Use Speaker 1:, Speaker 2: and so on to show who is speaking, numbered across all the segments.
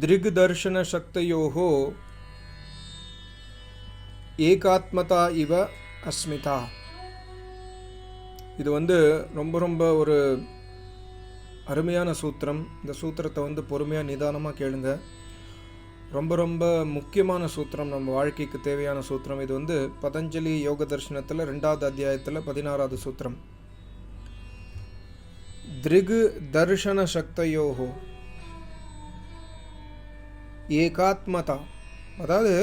Speaker 1: திரிகுதர்ஷனசக்தையோகோ ஏகாத்மதா இவ அஸ்மிதா இது வந்து ரொம்ப ரொம்ப ஒரு அருமையான சூத்திரம். இந்த சூத்திரத்தை வந்து பொறுமையாக நிதானமாக கேளுங்க. ரொம்ப ரொம்ப முக்கியமான சூத்திரம் நம்ம வாழ்க்கைக்கு தேவையான சூத்திரம். இது வந்து பதஞ்சலி யோக தர்ஷனத்தில் ரெண்டாவது அத்தியாயத்தில் பதினாறாவது சூத்திரம். திரிகு தர்ஷன சக்தயோகோ ஏகாத்மதா. அதாவது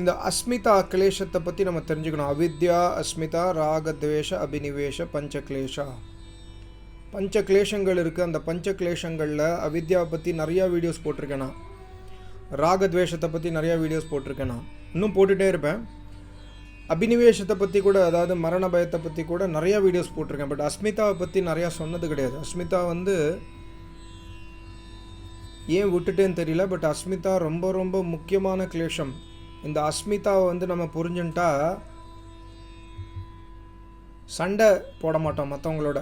Speaker 1: இந்த அஸ்மிதா கிளேஷத்தை பற்றி நம்ம தெரிஞ்சுக்கணும். அவித்யா அஸ்மிதா ராகத்வேஷ அபினிவேஷ பஞ்சக்லேஷா பஞ்ச கிளேஷங்கள் இருக்குது அந்த பஞ்ச கிளேஷங்களில் அவித்யாவை பற்றி நிறையா வீடியோஸ் போட்டிருக்கேன் நான். ராகத்வேஷத்தை பற்றி நிறையா வீடியோஸ் போட்டிருக்கேன் நான். இன்னும் போட்டுகிட்டே இருப்பேன். அபினிவேஷத்தை பற்றி கூட அதாவது மரண பயத்தை பற்றி கூட நிறையா வீடியோஸ் போட்டிருக்கேன். பட் அஸ்மிதாவை பற்றி நிறையா சொன்னது கிடையாது. அஸ்மிதா வந்து ஏன் விட்டுட்டேன்னு தெரியல பட் அஸ்மிதா ரொம்ப ரொம்ப முக்கியமான கிளேஷம். இந்த அஸ்மிதாவை வந்து நம்ம புரிஞ்சுட்டா சண்டை போட மாட்டோம் மற்றவங்களோட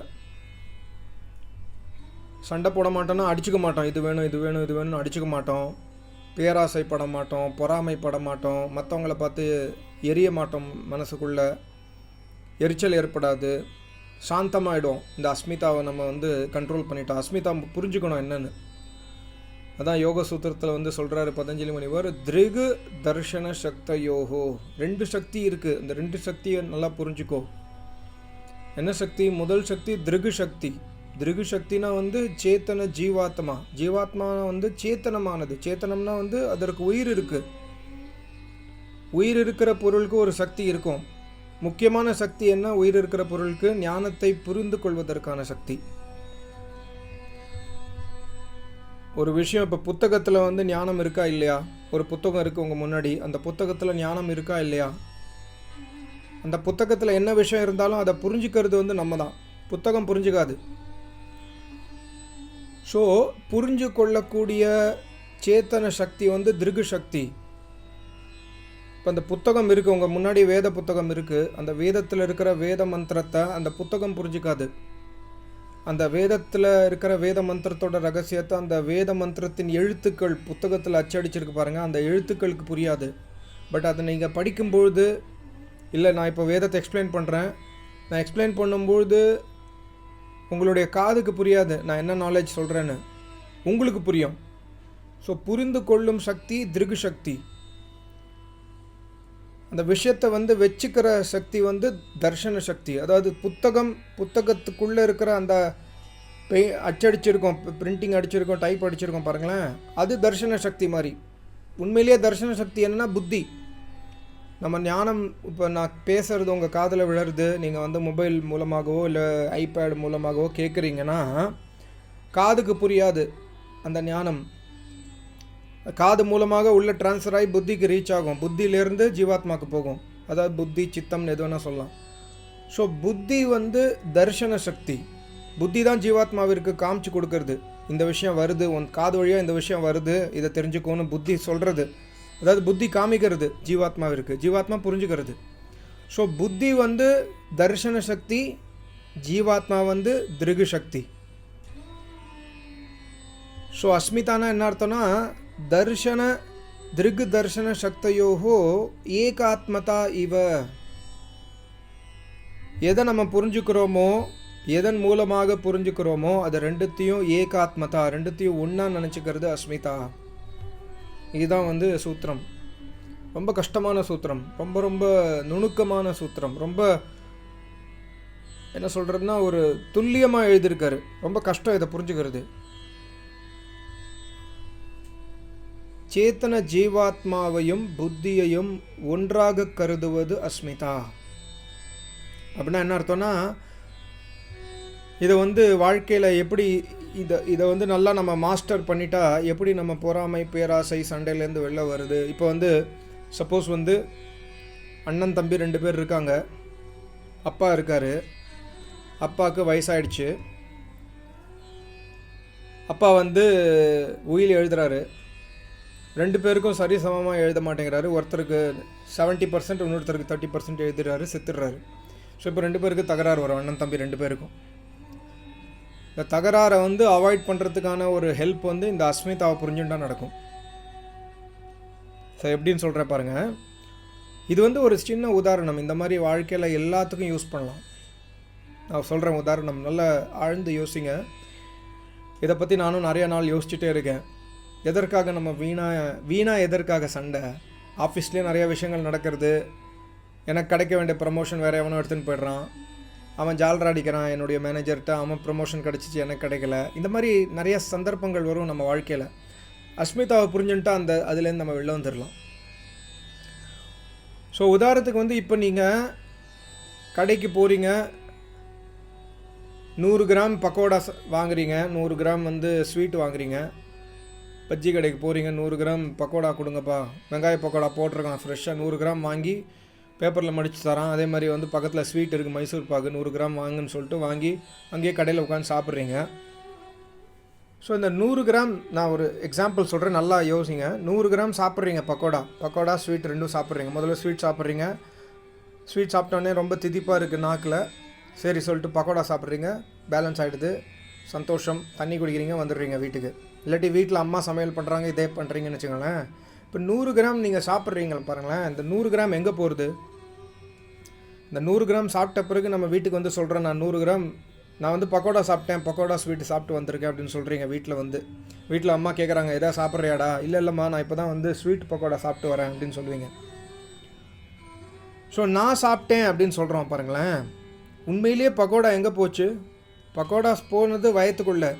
Speaker 1: சண்டை போட மாட்டோம்னா அடிச்சுக்க மாட்டோம். இது வேணும் இது வேணும் இது வேணும்னு அடிச்சுக்க மாட்டோம். பேராசைப்பட மாட்டோம் பொறாமைப்பட மாட்டோம். மற்றவங்கள பார்த்து எரிய மாட்டோம் மனசுக்குள்ளே. எரிச்சல் ஏற்படாது. சாந்தமாயிடும் இந்த அஸ்மிதாவை நம்ம வந்து கண்ட்ரோல் பண்ணிட்டோம். அஸ்மிதா புரிஞ்சுக்கணும் என்னென்னு. அதான் யோக சூத்திரத்தில் வந்து சொல்கிறாரு பதஞ்சலி முனிவர் திருகு தர்ஷன சக்த யோகோ ரெண்டு சக்தி இருக்குது இந்த ரெண்டு சக்தியை நல்லா புரிஞ்சுக்கோ. என்ன சக்தி? முதல் சக்தி திருகு சக்தி. திருகு சக்தினா வந்து சேத்தன ஜீவாத்மா. ஜீவாத்மா வந்து சேத்தனமானது. சேத்தனம்னா வந்து அதற்கு உயிர் இருக்குது உயிர் இருக்கிற பொருளுக்கு ஒரு சக்தி இருக்கும். முக்கியமான சக்தி என்ன? உயிர் இருக்கிற பொருளுக்கு ஞானத்தை புரிந்து கொள்வதற்கான சக்தி. ஒரு விஷயம் இப்போ புத்தகத்தில் வந்து ஞானம் இருக்கா இல்லையா? ஒரு புத்தகம் இருக்குது உங்கள் முன்னாடி. அந்த புத்தகத்தில் ஞானம் இருக்கா இல்லையா? அந்த புத்தகத்தில் என்ன விஷயம் இருந்தாலும் அதை புரிஞ்சுக்கிறது வந்து நம்ம தான் புத்தகம் புரிஞ்சுக்காது. ஸோ புரிஞ்சு கொள்ளக்கூடிய சேத்தன சக்தி வந்து திருகு சக்தி. இப்போ அந்த புத்தகம் இருக்குது உங்கள் முன்னாடி வேத புத்தகம் இருக்குது அந்த வேதத்தில் இருக்கிற வேத மந்திரத்தை அந்த புத்தகம் புரிஞ்சுக்காது. அந்த வேதத்தில் இருக்கிற வேத மந்திரத்தோட ரகசியத்தை அந்த வேத மந்திரத்தின் எழுத்துக்கள் புத்தகத்தில் அச்சடிச்சிருக்கு பாருங்கள் அந்த எழுத்துக்களுக்கு புரியாது. பட் அதை நீங்கள் படிக்கும்பொழுது இல்லை நான் இப்போ வேதத்தை எக்ஸ்பிளைன் பண்ணுறேன் நான் எக்ஸ்பிளைன் பண்ணும்பொழுது உங்களுடைய காதுக்கு புரியாது. நான் என்ன நாலேஜ் சொல்கிறேன்னு உங்களுக்கு புரியும். ஸோ புரிந்து கொள்ளும் சக்தி திருகு சக்தி. அந்த விஷயத்தை வந்து வச்சுக்கிற சக்தி வந்து தர்ஷன சக்தி. அதாவது புத்தகம் புத்தகத்துக்குள்ளே இருக்கிற அந்த பெய் அச்சடிச்சிருக்கோம் பிரிண்டிங் அடிச்சிருக்கோம் டைப் அடிச்சிருக்கோம் பாருங்களேன். அது தர்ஷன சக்தி மாதிரி உண்மையிலேயே தர்ஷன சக்தி என்னன்னா புத்தி. நம்ம ஞானம் இப்போ நான் பேசுகிறது உங்கள் காதில் விழருது நீங்கள் வந்து மொபைல் மூலமாகவோ இல்லை ஐபேட் மூலமாகவோ கேட்குறீங்கன்னா காதுக்கு புரியாது அந்த ஞானம். காது மூலமாக உள்ள ட்ரான்ஸ்ஃபர் ஆகி புத்திக்கு ரீச் ஆகும். புத்தியிலேருந்து ஜீவாத்மாவுக்கு போகும். அதாவது புத்தி சித்தம்னு எது வேணால் சொல்லலாம். ஸோ புத்தி வந்து தர்ஷன சக்தி. புத்தி தான் ஜீவாத்மாவிற்கு காமிச்சு கொடுக்கறது. இந்த விஷயம் வருது உன் காது வழியாக இந்த விஷயம் வருது இதை தெரிஞ்சுக்கோன்னு புத்தி சொல்கிறது அதாவது புத்தி காமிக்கிறது ஜீவாத்மாவிற்கு. ஜீவாத்மா புரிஞ்சுக்கிறது. ஸோ புத்தி வந்து தர்ஷன சக்தி ஜீவாத்மா வந்து திருகு சக்தி. ஸோ அஸ்மிதானா என்ன அர்த்தம்னா தர்ஷன திருகு தர்ஷன சக்தையோகோ ஏகாத்மதா இவ. எதை நம்ம புரிஞ்சுக்கிறோமோ எதன் மூலமாக புரிஞ்சுக்கிறோமோ அதை ரெண்டுத்தையும் ஏகாத்மதா ரெண்டுத்தையும் ஒன்றா நினச்சிக்கிறது அஸ்மிதா. இதுதான் வந்து சூத்திரம். ரொம்ப கஷ்டமான சூத்திரம். ரொம்ப ரொம்ப நுணுக்கமான சூத்திரம். ரொம்ப என்ன சொல்கிறதுனா ஒரு துல்லியமாக எழுதியிருக்காரு. ரொம்ப கஷ்டம் இதை புரிஞ்சுக்கிறது. சேத்தன ஜீவாத்மாவையும் புத்தியையும் ஒன்றாக கருதுவது அஸ்மிதா. அப்படின்னா என்ன அர்த்தம்னா இதை வந்து வாழ்க்கையில் எப்படி இதை இதை வந்து நல்லா நம்ம மாஸ்டர் பண்ணிட்டா எப்படி நம்ம பொறாமை பேராசை சண்டையிலேருந்து வெளில வருது? இப்போ வந்து சப்போஸ் வந்து அண்ணன் தம்பி ரெண்டு பேர் இருக்காங்க. அப்பா இருக்கார். அப்பாவுக்கு வயசாயிடுச்சு. அப்பா வந்து உயில் எழுதுகிறாரு ரெண்டு பேருக்கும் சரி சமமாக எழுத மாட்டேங்கிறாரு. ஒருத்தருக்கு செவன்ட்டி பர்சன்ட் இன்னொருத்தருக்கு தேர்ட்டி பர்சன்ட் எழுதுறாரு செத்துடுறாரு ஸோ இப்போ ரெண்டு பேருக்கு தகராறு வரும். அண்ணன் தம்பி ரெண்டு பேருக்கும். இந்த தகராறை வந்து அவாய்ட் பண்ணுறதுக்கான ஒரு ஹெல்ப் வந்து இந்த அஸ்மிதாவை புரிஞ்சுட்டா நடக்கும். ஸோ எப்படின்னு சொல்கிறேன் பாருங்கள் இது வந்து ஒரு சின்ன உதாரணம். இந்த மாதிரி வாழ்க்கையில் எல்லாத்துக்கும் யூஸ் பண்ணலாம். நான் சொல்கிறேன் உதாரணம். நல்லா ஆழ்ந்து யோசிங்க. இதை பற்றி நானும் நிறைய நாள் யோசிச்சுட்டே இருக்கேன். எதற்காக நம்ம வீணாக வீணாக எதற்காக சண்டை? ஆஃபீஸ்லேயே நிறைய விஷயங்கள் நடக்கிறது. எனக்கு கிடைக்க வேண்டிய ப்ரமோஷன் வேறு எவனோ எடுத்துன்னு போயிடுறான். அவன் ஜால்ரா அடிக்கிறான் என்னுடைய மேனேஜர்கிட்ட அவன் ப்ரமோஷன் கிடச்சிச்சு எனக்கு கிடைக்கல. இந்த மாதிரி நிறைய சந்தர்ப்பங்கள் வரும் நம்ம வாழ்க்கையில். அஸ்மிதாவை புரிஞ்சுன்ட்டா அந்த அதுலேருந்து நம்ம வெளில வந்துடலாம். ஸோ உதாரணத்துக்கு வந்து இப்போ நீங்கள் கடைக்கு போகிறீங்க நூறு கிராம் பக்கோடா வாங்குறீங்க. நூறு கிராம் வந்து ஸ்வீட் வாங்குறீங்க. பஜ்ஜி கடைக்கு போகிறீங்க நூறு கிராம் பக்கோடா கொடுங்கப்பா. வெங்காய பக்கோடா போட்டிருக்கான் ஃப்ரெஷ்ஷாக நூறு கிராம் வாங்கி பேப்பரில் மடித்து தரான். அதே மாதிரி வந்து பக்கத்தில் ஸ்வீட் இருக்குது மைசூர் பாக்கு நூறு கிராம் வாங்குன்னு சொல்லிட்டு வாங்கி அங்கேயே கடையில் உட்காந்து சாப்பிட்றீங்க. ஸோ இந்த நூறு கிராம் நான் ஒரு எக்ஸாம்பிள் சொல்கிறேன் நல்லா யோசிங்க. நூறு கிராம் சாப்பிட்றீங்க பக்கோடா. பக்கோடா ஸ்வீட் ரெண்டும் சாப்பிட்றீங்க. முதல்ல ஸ்வீட் சாப்பிட்றீங்க. ஸ்வீட் சாப்பிட்டோன்னே ரொம்ப திதிப்பாக இருக்குது நாக்கில். சரி சொல்லிட்டு பக்கோடா சாப்பிட்றீங்க. பேலன்ஸ் ஆகிடுது சந்தோஷம். தண்ணி குடிக்கிறீங்க வந்துடுறீங்க வீட்டுக்கு. இல்லாட்டி வீட்டில் அம்மா சமையல் பண்ணுறாங்க இதே பண்ணுறீங்கன்னு வச்சுக்கோங்களேன். இப்போ நூறு கிராம் நீங்கள் சாப்பிட்றீங்க பாருங்களேன் இந்த நூறு கிராம் எங்கே போகிறது இந்த நூறு கிராம் சாப்பிட்ட பிறகு நம்ம வீட்டுக்கு வந்து சொல்கிறேன் நான் நூறு கிராம் நான் வந்து பக்கோடா சாப்பிட்டேன் பக்கோடா ஸ்வீட்டு சாப்பிட்டு வந்திருக்கேன் அப்படின்னு சொல்கிறீங்க வீட்டில் வந்து. வீட்டில் அம்மா கேட்குறாங்க எதா சாப்பிட்றியாடா? இல்லை இல்லைம்மா நான் இப்போ தான் வந்து ஸ்வீட் பக்கோடா சாப்பிட்டு வரேன் அப்படின்னு சொல்லுவீங்க. ஸோ நான் சாப்பிட்டேன் அப்படின்னு சொல்கிறோம் பாருங்களேன். உண்மையிலேயே பக்கோடா எங்கே போச்சு? பக்கோடாஸ் போனது வயத்துக்குள்ளே.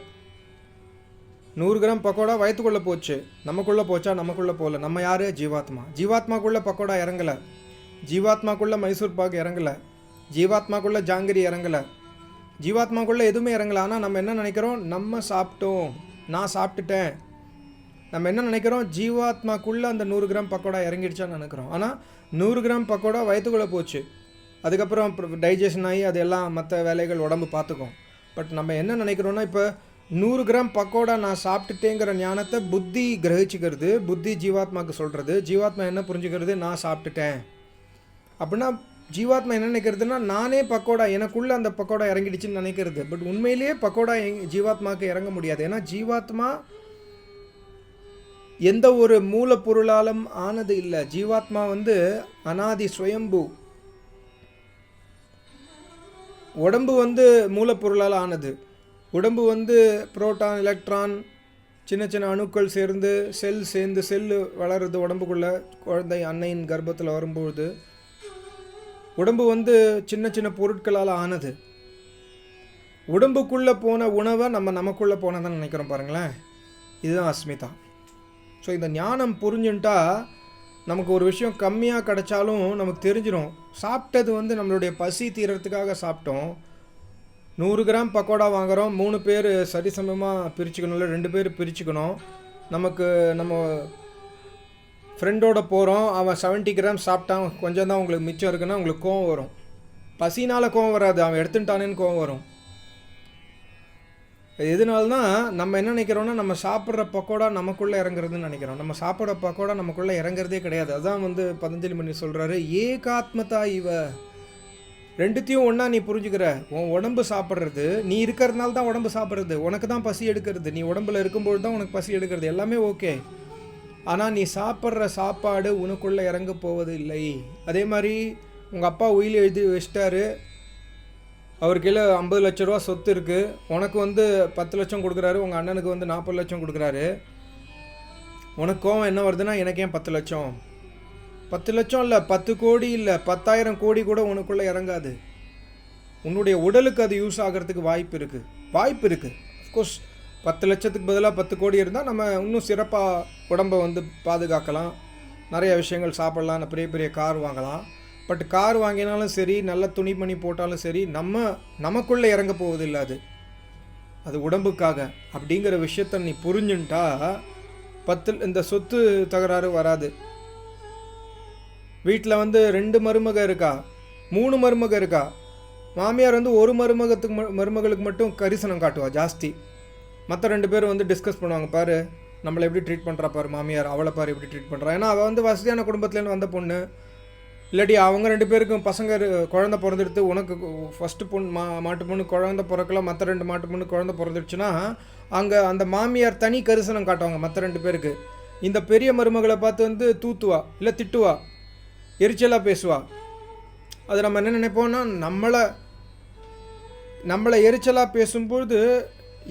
Speaker 1: நூறு கிராம் பக்கோடா வயத்துக்குள்ளே போச்சு. நமக்குள்ளே போச்சா? நமக்குள்ளே போகல. நம்ம யார்? ஜீவாத்மா. ஜீவாத்மாக்குள்ளே பக்கோடா இறங்கலை. ஜீவாத்மாக்குள்ளே மைசூர் பாக் இறங்கலை. ஜீவாத்மாக்குள்ளே ஜாங்கிரி இறங்கலை. ஜீவாத்மாக்குள்ளே எதுவுமே இறங்கலை. ஆனால் நம்ம என்ன நினைக்கிறோம்? நம்ம சாப்பிட்டோம். நான் சாப்பிட்டுட்டேன். நம்ம என்ன நினைக்கிறோம்? ஜீவாத்மாக்குள்ளே அந்த நூறு கிராம் பக்கோடா இறங்கிடுச்சான்னு நினைக்கிறோம். ஆனால் நூறு கிராம் பக்கோடா வயத்துக்குள்ளே போச்சு. அதுக்கப்புறம் டைஜஷன் ஆகி அது எல்லாம் மற்ற வேலைகள் உடம்பு பார்த்துக்கும். பட் நம்ம என்ன நினைக்கிறோன்னா இப்போ நூறு கிராம் பக்கோடா நான் சாப்பிட்டுட்டேங்கிற ஞானத்தை புத்தி கிரகிச்சிக்கிறது புத்தி ஜீவாத்மாவுக்கு சொல்கிறது ஜீவாத்மா என்ன புரிஞ்சுக்கிறது? நான் சாப்பிட்டுட்டேன். அப்படின்னா ஜீவாத்மா என்ன நினைக்கிறதுனா நானே பக்கோடா எனக்குள்ளே அந்த பக்கோடா இறங்கிடுச்சுன்னு நினைக்கிறது. பட் உண்மையிலேயே பக்கோடா எங் ஜீவாத்மாவுக்கு இறங்க முடியாது. ஏன்னா ஜீவாத்மா எந்த ஒரு மூலப்பொருளாலும் ஆனது இல்லை. ஜீவாத்மா வந்து அனாதி சுயம்பு உடம்பு வந்து மூலப்பொருளால் ஆனது. உடம்பு வந்து புரோட்டான் எலக்ட்ரான் சின்ன சின்ன அணுக்கள் சேர்ந்து செல் சேர்ந்து செல்லு வளருது உடம்புக்குள்ளே குழந்தை அன்னையின் கர்ப்பத்தில் வரும்பொழுது உடம்பு வந்து சின்ன சின்ன பொருட்களால் ஆனது. உடம்புக்குள்ளே போன உணவை நம்ம நமக்குள்ளே போனதான் நினைக்கிறோம் பாருங்களேன். இதுதான் அஸ்மிதா. ஸோ இந்த ஞானம் புரிஞ்சுன்ட்டா நமக்கு ஒரு விஷயம் கம்மியாக கிடைச்சாலும் நமக்கு தெரிஞ்சிடும் சாப்பிட்டது வந்து நம்மளுடைய பசி தீரத்துக்காக சாப்பிட்டோம். நூறு கிராம் பக்கோடா வாங்குகிறோம் மூணு பேர் சரிசமமாக பிரிச்சுக்கணும் இல்லை ரெண்டு பேர் பிரிச்சுக்கணும். நமக்கு நம்ம ஃப்ரெண்டோட போகிறோம் அவன் 70 கிராம் சாப்பிட்டான். கொஞ்சம் தான் உங்களுக்கு மிச்சம் இருக்குன்னா உங்களுக்கு கோவம் வரும். பசினால் கோவம் வராது. அவன் எடுத்துட்டானேன்னு கோவம் வரும். எதனால்னா நம்ம என்ன நினைக்கிறோன்னா நம்ம சாப்பிட்ற பக்கோடா நமக்குள்ளே இறங்குறதுன்னு நினைக்கிறோம். நம்ம சாப்பிட்ற பக்கோடா நமக்குள்ளே இறங்குறதே கிடையாது. அதான் வந்து பதஞ்சலி மணி சொல்கிறாரு ஏகாத்மதா இவ ரெண்டுத்தையும் ஒன்றா நீ புரிஞ்சுக்கிற. உன் உடம்பு சாப்பிட்றது நீ இருக்கிறதுனால தான் உடம்பு சாப்பிட்றது. உனக்கு தான் பசி எடுக்கிறது. நீ உடம்புல இருக்கும்போது தான் உனக்கு பசி எடுக்கிறது. எல்லாமே ஓகே. ஆனால் நீ சாப்பிட்ற சாப்பாடு உனக்குள்ளே இறங்க போவது இல்லை அதே மாதிரி உங்கள் அப்பா உயிர் எழுதி வச்சிட்டாரு. அவர் கீழே ஐம்பது லட்ச ரூபா சொத்து இருக்குது உனக்கு வந்து பத்து லட்சம் கொடுக்குறாரு. உங்கள் அண்ணனுக்கு வந்து நாற்பது லட்சம் கொடுக்குறாரு. உனக்கு கோவம் என்ன வருதுன்னா எனக்கு ஏன் பத்து லட்சம்? பத்து லட்சம் இல்லை பத்து கோடி இல்லை பத்தாயிரம் கோடி கூட உனக்குள்ளே இறங்காது. உன்னுடைய உடலுக்கு அது யூஸ் ஆகிறதுக்கு வாய்ப்பு இருக்குது வாய்ப்பு இருக்குது அஃப்கோர்ஸ் பத்து லட்சத்துக்கு பதிலாக பத்து கோடி இருந்தால் நம்ம இன்னும் சிறப்பாக உடம்பை வந்து பாதுகாக்கலாம். நிறைய விஷயங்கள் சாப்பிடலாம் பெரிய பெரிய கார் வாங்கலாம். பட் கார் வாங்கினாலும் சரி நல்ல துணிமணி போட்டாலும் சரி நம்ம நமக்குள்ளே இறங்க போவதில்லை அது. அது உடம்புக்காக. அப்படிங்கிற விஷயத்த நீ புரிஞ்சுன்ட்டா பத்து இந்த சொத்து தகராறு வராது. வீட்டில் வந்து ரெண்டு மருமக இருக்கா? மூணு மருமக இருக்கா? மாமியார் வந்து ஒரு மருமகத்துக்கு ம- மருமகளுக்கு மட்டும் கரிசனம் காட்டுவா ஜாஸ்தி. மற்ற ரெண்டு பேரும் வந்து டிஸ்கஸ் பண்ணுவாங்க பாரு நம்மளை எப்படி ட்ரீட் பண்ணுறா பாரு மாமியார் அவளை பாரு எப்படி ட்ரீட் பண்ணுறா ஏன்னா அவள் வந்து வசதியான குடும்பத்துலேருந்து வந்த பொண்ணு. இல்லாட்டி அவங்க ரெண்டு பேருக்கும் பசங்க குழந்த குழந்தை பிறந்துடுத்து உனக்கு ஃபஸ்ட்டு பொண்ணு மா மாட்டு பொண்ணு குழந்தை பிறக்கல மற்ற ரெண்டு மாட்டு பொண்ணு குழந்தை பிறந்துடுச்சுன்னா அங்கே அந்த மாமியார் தனி கரிசனம் காட்டுவாங்க மற்ற ரெண்டு பேருக்கு. இந்த பெரிய மருமகளை பார்த்து வந்து தூத்துவா இல்லை திட்டுவா. எரிச்சலாக பேசுவா. அது நம்ம என்ன நினைப்போம்னா நம்மளை நம்மளை எரிச்சலாக பேசும்பொழுது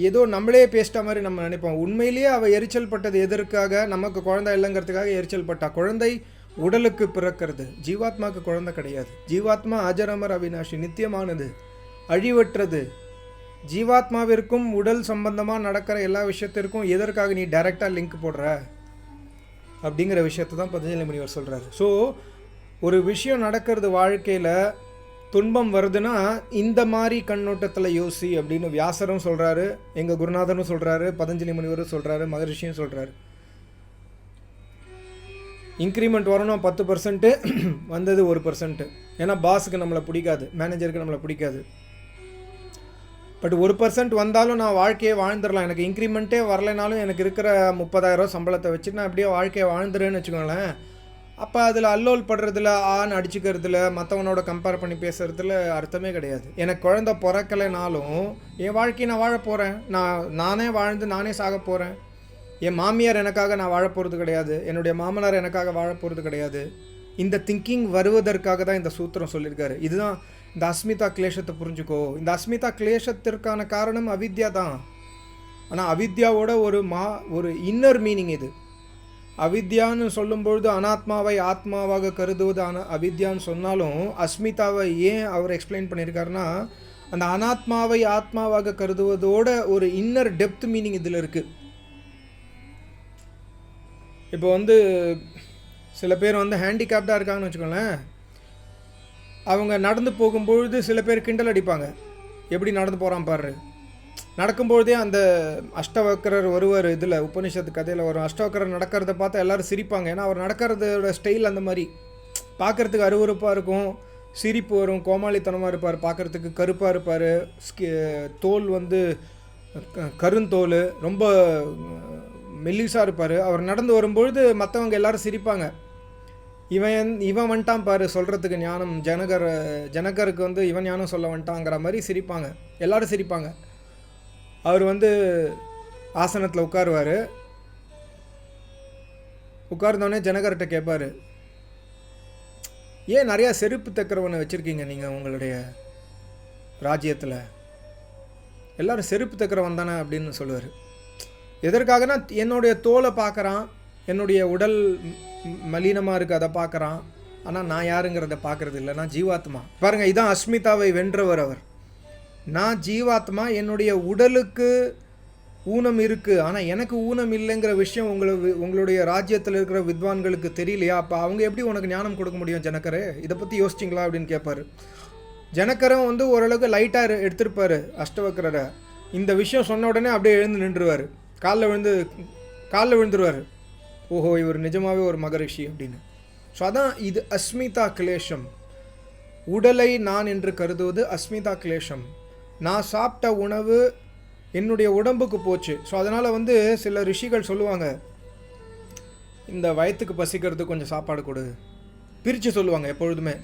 Speaker 1: ஏதோ நம்மளே பேசிட்ட மாதிரி நம்ம நினைப்போம். உண்மையிலேயே அவள் எரிச்சல் பட்டது எதற்காக? நமக்கு குழந்தை இல்லைங்கிறதுக்காக எரிச்சல் பட்டா குழந்தை உடலுக்கு பிறக்கிறது. ஜீவாத்மாவுக்கு குழந்தை கிடையாது. ஜீவாத்மா அஜரமர் அவினாஷி நித்தியமானது அழிவற்றது. ஜீவாத்மாவிற்கும் உடல் சம்பந்தமாக நடக்கிற எல்லா விஷயத்திற்கும் எதற்காக நீ டைரெக்டாக லிங்க் போடுற? அப்படிங்கிற விஷயத்தை தான் பதஞ்சலி முனிவர் சொல்கிறாரு ஸோ ஒரு விஷயம் நடக்கிறது வாழ்க்கையில் துன்பம் வருதுன்னா இந்த மாதிரி கண்ணோட்டத்தில் யோசி அப்படின்னு வியாசரும் சொல்கிறாரு எங்கள் குருநாதனும் சொல்கிறாரு பதஞ்சலி முனிவரும் சொல்கிறாரு மகரிஷியும் சொல்கிறாரு இன்க்ரிமெண்ட் வரணும் பத்து பர்சன்ட்டு வந்தது ஒரு பர்சன்ட்டு ஏன்னா பாஸுக்கு நம்மளை பிடிக்காது மேனேஜருக்கு நம்மளை பிடிக்காது. பட் ஒரு பர்சன்ட் வந்தாலும் நான் வாழ்க்கையை வாழ்ந்துடலாம். எனக்கு இன்க்ரிமெண்ட்டே வரலைனாலும் எனக்கு இருக்கிற முப்பதாயிரம் சம்பளத்தை வச்சு நான் அப்படியே வாழ்க்கையை வாழ்ந்துறேன்னு வச்சுக்கோங்களேன். அப்போ அதில் அல்லோல் படுறதுல ஆண் அடிச்சுக்கிறதுல மற்றவனோட கம்பேர் பண்ணி பேசுகிறதுல அர்த்தமே கிடையாது. எனக்கு குழந்த பிறக்கலைனாலும் என் வாழ்க்கையை நான் வாழ போகிறேன் நான் நானே வாழ்ந்து நானே சாக போகிறேன் என் மாமியார் எனக்காக நான் வாழ போகிறது கிடையாது. என்னுடைய மாமனார் எனக்காக வாழ போகிறது கிடையாது. இந்த திங்கிங் வருவதற்காக தான் இந்த சூத்திரம் சொல்லியிருக்காரு. இதுதான் இந்த அஸ்மிதா கிளேஷத்தை புரிஞ்சுக்கோ. இந்த அஸ்மிதா கிளேஷத்திற்கான காரணம் அவித்யா தான். ஆனால் அவித்யாவோட ஒரு மா ஒரு இன்னர் மீனிங் இது. அவித்யான்னு சொல்லும்பொழுது அனாத்மாவை ஆத்மாவாக கருதுவது அன அவித்யான்னு சொன்னாலும் அஸ்மிதாவை ஏன் அவர் எக்ஸ்பிளைன் பண்ணியிருக்காருன்னா அந்த அனாத்மாவை ஆத்மாவாக கருதுவதோட ஒரு இன்னர் டெப்த் மீனிங் இதில் இருக்குது இப்போ வந்து சில பேர் வந்து ஹேண்டிகேப்டாக இருக்காங்கன்னு வச்சுக்கோங்களேன். அவங்க நடந்து போகும்பொழுது சில பேர் கிண்டல் அடிப்பாங்க. எப்படி நடந்து போகிறான் பாரு. நடக்கும்பொழுதே அந்த அஷ்டவக்கரர் ஒருவர் இதில் உபனிஷத்து கதையில் வரும். அஷ்டவக்கரர் நடக்கிறத பார்த்தா எல்லோரும் சிரிப்பாங்க. ஏன்னா அவர் நடக்கிறதோட ஸ்டைல் அந்த மாதிரி. பார்க்குறதுக்கு அருவருப்பாக இருக்கும். சிரிப்பு வரும் கோமாளித்தனமாக இருப்பார் பார்க்குறதுக்கு கருப்பாக இருப்பார். ஸ்கி தோல் வந்து க- கருந்தோல் ரொம்ப மெல்லிசாக இருப்பார். அவர் நடந்து வரும்பொழுது மற்றவங்க எல்லோரும் சிரிப்பாங்க. இவன் இவன் வந்துட்டான் பாரு சொல்கிறதுக்கு ஞானம். ஜனகர் ஜனகருக்கு வந்து இவன் ஞானம் சொல்ல வந்துட்டாங்கிற மாதிரி சிரிப்பாங்க. எல்லோரும் சிரிப்பாங்க. அவர் வந்து ஆசனத்தில் உட்காருவார். உட்கார்ந்தோடனே ஜனகர்கிட்ட கேட்பார் ஏன் நிறையா செருப்பு தைக்கிறவனை வச்சுருக்கீங்க நீங்கள் உங்களுடைய ராஜ்யத்தில்? எல்லோரும் செருப்பு தைக்கிறவன் தானே அப்படின்னு சொல்லுவார். எதற்காகனா என்னுடைய தோலை பார்க்குறான் என்னுடைய உடல் மலினமாக இருக்குது அதை பார்க்குறான். ஆனால் நான் யாருங்கிறத பார்க்குறது இல்லை நான் ஜீவாத்மா. பாருங்கள் இதான் அஸ்மிதாவை வென்றவர் அவர். நான் ஜீவாத்மா என்னுடைய உடலுக்கு ஊனம் இருக்குது ஆனால் எனக்கு ஊனம் இல்லைங்கிற விஷயம் உங்களை உங்களுடைய ராஜ்யத்தில் இருக்கிற வித்வான்களுக்கு தெரியலையா? அப்போ அவங்க எப்படி உனக்கு ஞானம் கொடுக்க முடியும் ஜனக்கரே? இதை பற்றி யோசிச்சிங்களா அப்படின்னு கேட்பாரு ஜனக்கரம் வந்து ஓரளவுக்கு லைட்டாக எடுத்திருப்பார் அஷ்டவக்கரரை இந்த விஷயம் சொன்ன உடனே அப்படியே எழுந்து நின்றுவார் காலில் விழுந்து காலில் விழுந்துருவார். ஓஹோ இவர் நிஜமாகவே ஒரு மகரிஷி அப்படின்னு. ஸோ அதான் இது அஸ்மிதா கிளேஷம். உடலை நான் என்று கருதுவது அஸ்மிதா கிளேஷம். நான் சாப்பிட்ட உணவு என்னுடைய உடம்புக்கு போச்சு. ஸோ அதனால் வந்து சில ரிஷிகள் சொல்லுவாங்க இந்த வயத்துக்கு பசிக்கிறது கொஞ்சம் சாப்பாடு கொடு. பிரித்து சொல்லுவாங்க எப்பொழுதுமே.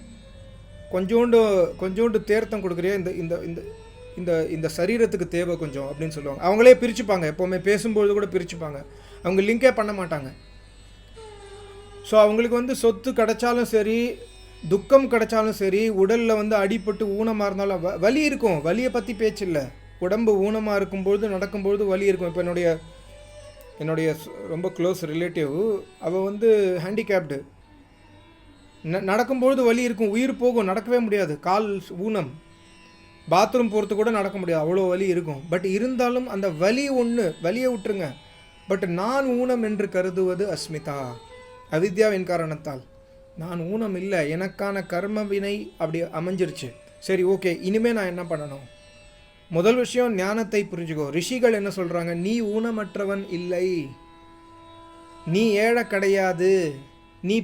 Speaker 1: கொஞ்சோண்டு கொஞ்சோண்டு தேர்த்தம் கொடுக்குறியா? இந்த இந்த இந்த இந்த இந்த சரீரத்துக்கு தேவை கொஞ்சம் அப்படின்னு சொல்லுவாங்க. அவங்களே பிரிச்சுப்பாங்க. எப்போவுமே பேசும்பொழுது கூட பிரிச்சுப்பாங்க. அவங்க லிங்கே பண்ண மாட்டாங்க. ஸோ அவங்களுக்கு வந்து சொத்து கிடைச்சாலும் சரி துக்கம் கிடைச்சாலும் சரி உடலில் வந்து அடிபட்டு ஊனமாக இருந்தாலும் வ- வலி இருக்கும். வலியை பற்றி பேச்சு இல்லை உடம்பு ஊனமாக இருக்கும்பொழுது நடக்கும்பொழுது வலி இருக்கும். இப்போ என்னுடைய என்னுடைய ரொம்ப க்ளோஸ் ரிலேட்டிவ் அவள் வந்து ஹேண்டிகேப்டு ந நடக்கும்பொழுது வலி இருக்கும். உயிர் போகும். நடக்கவே முடியாது. கால் ஊனம். பாத்ரூம் போகிறது கூட நடக்க முடியாது. அவ்வளோ வலி இருக்கும். பட் இருந்தாலும் அந்த வலி ஒன்று வலியை விட்டுருங்க. பட் நான் ஊனம் என்று கருதுவது அஸ்மிதா. அவித்யாவின் காரணத்தால். நான் ஊனம் இல்லை எனக்கான கர்ம வினை அப்படி அமைஞ்சிருச்சு. சரி ஓகே இனிமேல் நான் என்ன பண்ணணும்? முதல் விஷயம் ஞானத்தை புரிஞ்சுக்கோ. ரிஷிகள் என்ன சொல்கிறாங்க நீ ஊனமற்றவன் இல்லை. நீ ஏழை கிடையாது. நீ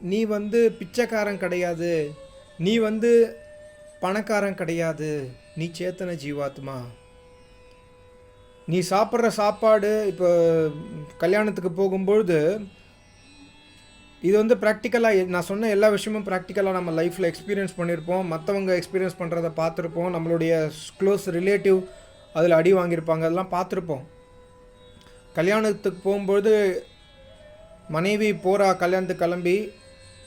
Speaker 1: நீ வந்து பிச்சைக்காரன் கிடையாது. நீ வந்து பணக்காரன் கிடையாது. நீ சேத்தன ஜீவாத்மா. நீ சாப்பிட்ற சாப்பாடு இப்போ கல்யாணத்துக்கு போகும்பொழுது இது வந்து ப்ராக்டிக்கலாக நான் சொன்ன எல்லா விஷயமும் ப்ராக்டிக்கலாக நம்ம லைஃப்பில் எக்ஸ்பீரியன்ஸ் பண்ணியிருப்போம் மற்றவங்க எக்ஸ்பீரியன்ஸ் பண்ணுறத பார்த்துருப்போம். நம்மளுடைய க்ளோஸ் ரிலேட்டிவ் அதில் அடி வாங்கியிருப்பாங்க. அதெல்லாம் பார்த்துருப்போம். கல்யாணத்துக்கு போகும்போது மனைவி போகிறா கல்யாணத்துக்கு கிளம்பி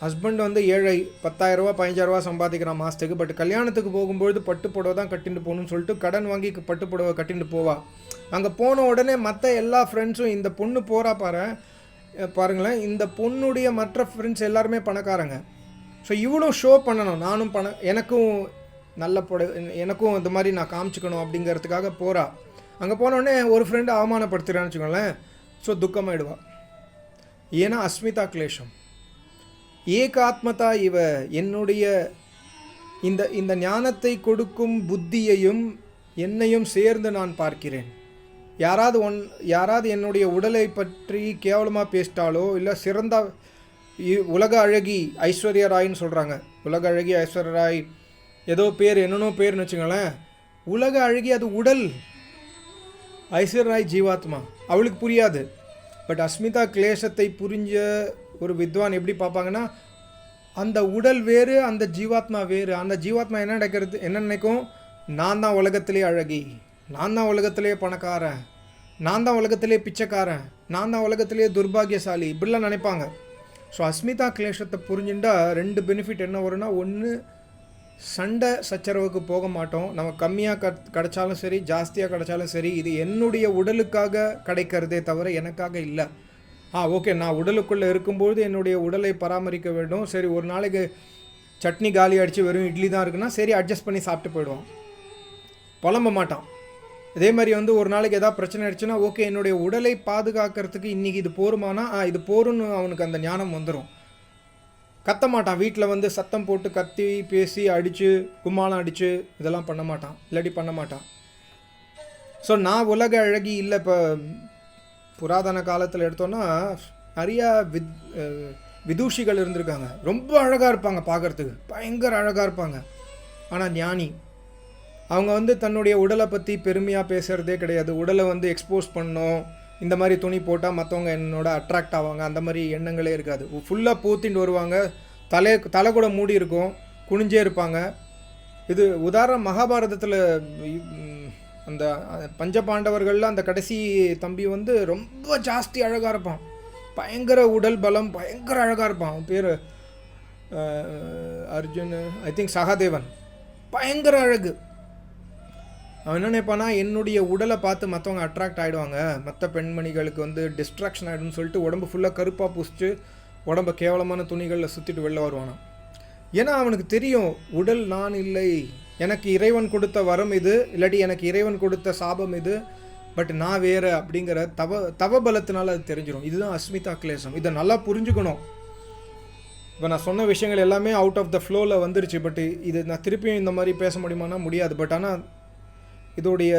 Speaker 1: ஹஸ்பண்ட் வந்து ஏழை பத்தாயிரரூவா பதினஞ்சாயிரரூவா சம்பாதிக்கிறான் மாதத்துக்கு பட் கல்யாணத்துக்கு போகும்பொழுது பட்டு புடவை தான் கட்டிட்டு போகணும்னு சொல்லிட்டு கடன் வாங்கி பட்டு புடவை கட்டிட்டு போவா. அங்கே போன உடனே மற்ற எல்லா ஃப்ரெண்ட்ஸும் இந்த பொண்ணு போகிறா பாரு பாருங்களேன் இந்த பொண்ணுடைய மற்ற ஃப்ரெண்ட்ஸ் எல்லாருமே பணக்காரங்க. ஸோ இவ்வளோ ஷோ பண்ணணும். நானும் பண எனக்கும் நல்ல புட எனக்கும் இந்த மாதிரி நான் காமிச்சிக்கணும் அப்படிங்கிறதுக்காக போகிறா அங்கே போனோடனே ஒரு ஃப்ரெண்டு அவமானப்படுத்துகிறான்னு வச்சுக்கோங்களேன். ஸோ துக்கமாயிடுவா. ஏன்னா அஸ்மிதா கிளேஷம். ஏகாத்மதா இவ என்னுடைய இந்த இந்த ஞானத்தை கொடுக்கும் புத்தியையும் என்னையும் சேர்ந்து நான் பார்க்கிறேன். யாராவது ஒன் யாராவது என்னுடைய உடலை பற்றி கேவலமாக பேசிட்டாலோ இல்லை சிறந்த இ- உலக அழகி ஐஸ்வர்யா ராய்ன்னு சொல்கிறாங்க உலக அழகி ஐஸ்வர்யா ராய் ஏதோ பேர் என்னென்னோ பேர்னு வச்சுங்களேன் உலக அழகி அது உடல். ஐஸ்வர்யா ராய் ஜீவாத்மா. அவளுக்கு புரியாது. பட் அஸ்மிதா கிளேசத்தை புரிஞ்ச ஒரு வித்வான் எப்படி பார்ப்பாங்கன்னா அந்த உடல் வேறு அந்த ஜீவாத்மா வேறு. அந்த ஜீவாத்மா என்ன நினைக்கிறது என்ன நினைக்கும்? நான் தான் உலகத்திலே அழகி. நான் தான் உலகத்திலே பணக்காரன். நான் தான் உலகத்திலே பிச்சைக்காரன். நான் தான் உலகத்திலே துர்பாகியசாலி. இப்படிலாம் நினைப்பாங்க. ஸோ அஸ்மிதா கிளேஷத்தை புரிஞ்சுட்டா ரெண்டு பெனிஃபிட் என்ன வரும்னா ஒன்று சண்டை சச்சரவுக்கு போக மாட்டோம். நம்ம கம்மியாக க கிடைச்சாலும் சரி ஜாஸ்தியாக கிடைச்சாலும் சரி இது என்னுடைய உடலுக்காக கிடைக்கிறதே தவிர எனக்காக இல்லை. ஆ ஓகே நான் உடலுக்குள்ளே இருக்கும்போது என்னுடைய உடலை பராமரிக்க வேண்டும். சரி ஒரு நாளைக்கு சட்னி காலி அடித்து வெறும் இட்லி தான் இருக்குன்னா சரி அட்ஜஸ்ட் பண்ணி சாப்பிட்டு போயிடுவோம். புலம்ப மாட்டான். இதே மாதிரி வந்து ஒரு நாளைக்கு ஏதாவது பிரச்சனை ஆயிடுச்சுன்னா ஓகே என்னுடைய உடலை பாதுகாக்கிறதுக்கு இன்றைக்கி இது போருமானா இது போரும்னு அவனுக்கு அந்த ஞானம் வந்துடும் கத்த மாட்டான். வீட்டில் வந்து சத்தம் போட்டு கத்தி பேசி அடித்து கும்மாளம் அடித்து இதெல்லாம் பண்ண மாட்டான். இல்லாட்டி பண்ண மாட்டான். ஸோ நான் உலக அழகி இல்லை இப்போ புராதன காலத்தில் எடுத்தோன்னா நிறையா வித் விதூஷிகள் இருந்திருக்காங்க. ரொம்ப அழகாக இருப்பாங்க பார்க்கறதுக்கு பயங்கர அழகாக இருப்பாங்க. ஆனால் ஞானி அவங்க வந்து தன்னுடைய உடலை பற்றி பெருமையாக பேசுகிறதே கிடையாது. உடலை வந்து எக்ஸ்போஸ் பண்ணோம். இந்த மாதிரி துணி போட்டால் மற்றவங்க என்னோட அட்ராக்ட் ஆவாங்க. அந்த மாதிரி எண்ணங்களே இருக்காது. ஃபுல்லாக பூத்திட்டு வருவாங்க. தலை தலை கூட மூடி இருக்கும். குனிஞ்சே இருப்பாங்க. இது உதாரணம் மகாபாரதத்தில் அந்த பஞ்ச பாண்டவர்களில் அந்த கடைசி தம்பி வந்து ரொம்ப ஜாஸ்தி அழகாக இருப்பான். பயங்கர உடல் பலம் பயங்கர அழகாக இருப்பான். அவன் பேர் அர்ஜுன் ஐ திங்க் சகாதேவன். பயங்கர அழகு. அவன் என்ன நினைப்பானா என்னுடைய உடலை பார்த்து மற்றவங்க அட்ராக்ட் ஆகிடுவாங்க மற்ற பெண்மணிகளுக்கு வந்து டிஸ்ட்ராக்ஷன் ஆகிடும்னு சொல்லிட்டு உடம்பு ஃபுல்லாக கருப்பாக பூசிட்டு உடம்ப கேவலமான துணிகளில் சுற்றிட்டு வெளில வருவானான் ஏன்னா அவனுக்கு தெரியும் உடல் நான் இல்லை. எனக்கு இறைவன் கொடுத்த வரம் இது இல்லாட்டி எனக்கு இறைவன் கொடுத்த சாபம் இது பட் நான் வேறு அப்படிங்கிற தவ தவ பலத்தினால அது தெரிஞ்சிடும் இதுதான் அஸ்மிதா கிளேசம். இதை நல்லா புரிஞ்சுக்கணும். இப்போ நான் சொன்ன விஷயங்கள் எல்லாமே அவுட் ஆஃப் த ஃப்ளோவில் வந்துருச்சு பட் இது நான் திருப்பியும் இந்த மாதிரி பேச முடியுமானா முடியாது. பட் ஆனால் இதோடைய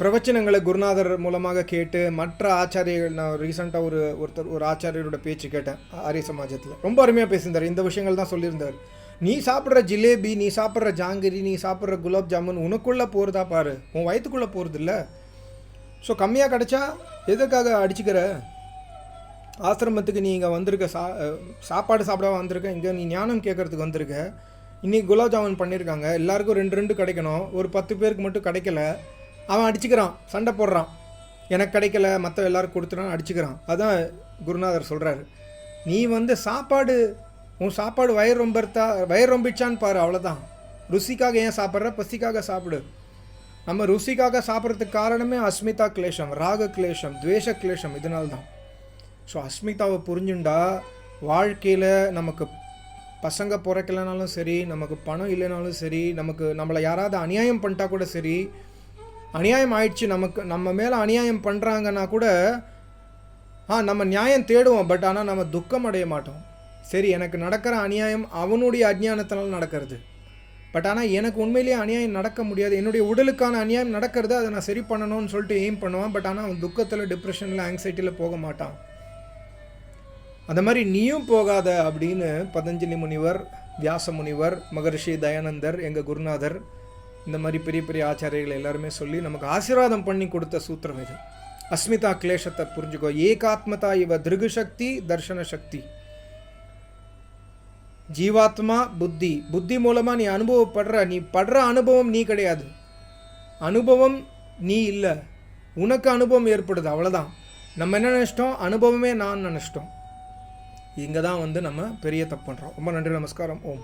Speaker 1: பிரவச்சனங்களை குருநாதர் மூலமாக கேட்டு மற்ற ஆச்சாரியர்கள் நான் ரீசெண்டாக ஒரு ஒருத்தர் ஒரு ஆச்சாரியரோட பேச்சு கேட்டேன் ஆரிய சமாஜத்தில். ரொம்ப அருமையாக பேசியிருந்தார். இந்த விஷயங்கள் தான் சொல்லியிருந்தார். நீ சாப்பிட்ற ஜிலேபி நீ சாப்பிட்ற ஜாங்கிரி நீ சாப்பிட்ற குலாப் ஜாமுன் உனக்குள்ளே போகிறதா பாரு. உன் வயிற்றுக்குள்ளே போகிறது இல்லை ஸோ கம்மியாக கிடைச்சா எதுக்காக அடிச்சுக்கிற? ஆசிரமத்துக்கு நீ இங்கே வந்திருக்க சா சாப்பாடு சாப்பிட வந்திருக்க இங்கே நீ ஞானம் கேட்கறதுக்கு வந்திருக்க. இன்றைக்கி குலாப் ஜாமுன் பண்ணியிருக்காங்க எல்லாருக்கும் ரெண்டு ரெண்டு கிடைக்கணும். ஒரு பத்து பேருக்கு மட்டும் கிடைக்கல. அவன் அடிச்சுக்கிறான். சண்டை போடுறான். எனக்கு கிடைக்கல. மற்ற எல்லாரும் கொடுத்துறான் அடிச்சுக்கிறான். அதான் குருநாதர் சொல்கிறாரு நீ வந்து சாப்பாடு உன் சாப்பாடு வயிறு ரொம்பத்தா வயிறு ரொம்பிச்சான்னு பாரு அவ்வளோதான் ருசிக்காக ஏன் சாப்பிட்ற? பசிக்காக சாப்பிடு. நம்ம ருசிக்காக சாப்பிட்றதுக்கு காரணமே அஸ்மிதா கிளேஷம் ராக கிளேஷம் துவேஷ கிளேஷம் இதனால்தான். ஸோ அஸ்மிதாவை புரிஞ்சுண்டா வாழ்க்கையில் நமக்கு பசங்க பிறக்கலனாலும் சரி நமக்கு பணம் இல்லைனாலும் சரி நமக்கு நம்மளை யாராவது அநியாயம் பண்ணிட்டா கூட சரி அநியாயம் ஆயிடுச்சு நமக்கு நம்ம மேலே அநியாயம் பண்ணுறாங்கன்னா கூட ஆ நம்ம நியாயம் தேடுவோம் பட் ஆனால் நம்ம துக்கம் அடைய மாட்டோம். சரி எனக்கு நடக்கிற அநியாயம் அவனுடைய அஜ்ஞானத்தினால நடக்கிறது. பட் ஆனால் எனக்கு உண்மையிலேயே அநியாயம் நடக்க முடியாது. என்னுடைய உடலுக்கான அநியாயம் நடக்கிறது அதை நான் சரி பண்ணணும்னு சொல்லிட்டு எய்ம் பண்ணுவான். பட் ஆனால் அவன் துக்கத்தில் டிப்ரெஷனில் ஆங்ஸைட்டியில் போக மாட்டான். அந்த மாதிரி நீயும் போகாத அப்படின்னு பதஞ்சலி முனிவர் வியாச முனிவர் மகரிஷி தயானந்தர் எங்கள் குருநாதர் இந்த மாதிரி பெரிய பெரிய ஆச்சாரியர்கள் எல்லாருமே சொல்லி நமக்கு ஆசீர்வாதம் பண்ணி கொடுத்த சூத்திரம் இது. அஸ்மிதா கிளேஷத்தை புரிஞ்சுக்கோ. ஏகாத்மதா இவ திருகு சக்தி தர்ஷன சக்தி. ஜீவாத்மா புத்தி. புத்தி மூலமாக நீ அனுபவப்படுற. நீ படுற அனுபவம் நீ கிடையாது. அனுபவம் நீ இல்லை. உனக்கு அனுபவம் ஏற்படுது. அவ்வளோதான் நம்ம என்ன நினச்சிட்டோம்? அனுபவமே நான் நினச்சிட்டோம். இங்கே தான் வந்து நம்ம பெரிய தப்பு பண்ணுறோம் ரொம்ப நன்றி நமஸ்காரம். ஓம்.